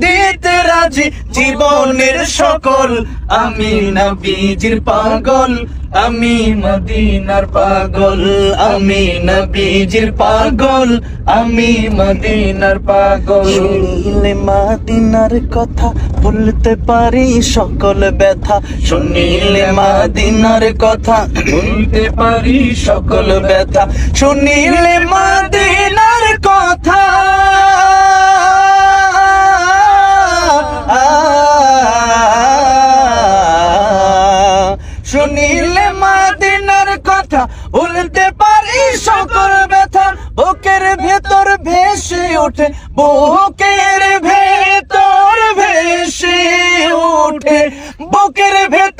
দিতে রাজি জীবনের সকল। আমি নবীজির পাগল আমি মদিনার পাগল। আমি নবীজির পাগল আমি মদিনার পাগল। শুনিলে মাদিনার কথা বলতে পারি সকল ব্যথা। শুনিলে মাদিনার কথা বলতে পারি সকল ব্যথা। শুনিলে মাদিনার কথা। কথা বলতে পারি সকল ব্যথা। বুকের ভেতর ভেসে ওঠে, বুকের ভেতর ভেসে ওঠে। বুকের ভেতর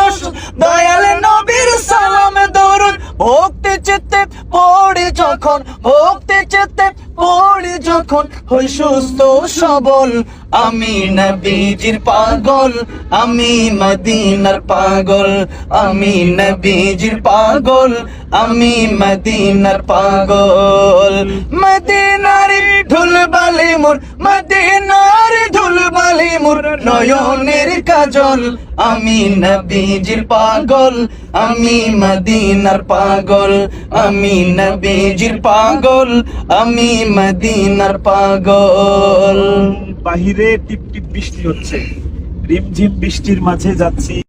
সকল দয়াল নবীর সালাম দরুদ ভক্তি চিত্তে পড়ি যখন, ভক্তি চিত্তে পড়ি যখন, হই সুস্থ সবল। আমি নবীজির পাগল, আমি মদিনার পাগল। আমি নবীজির পাগল, আমি মদিনার পাগল। মদিনার ঢুল বালি মোর, মদিনার মোর নয়নের কাজল। আমি নবীজির পাগল, আমি মদিনার পাগল। আমি নবীজির পাগল, আমি মদিনার পাগল। বাহিরে টিপ টিপ বৃষ্টি হচ্ছে। রিমঝিম বৃষ্টির মাঝে যাচ্ছি।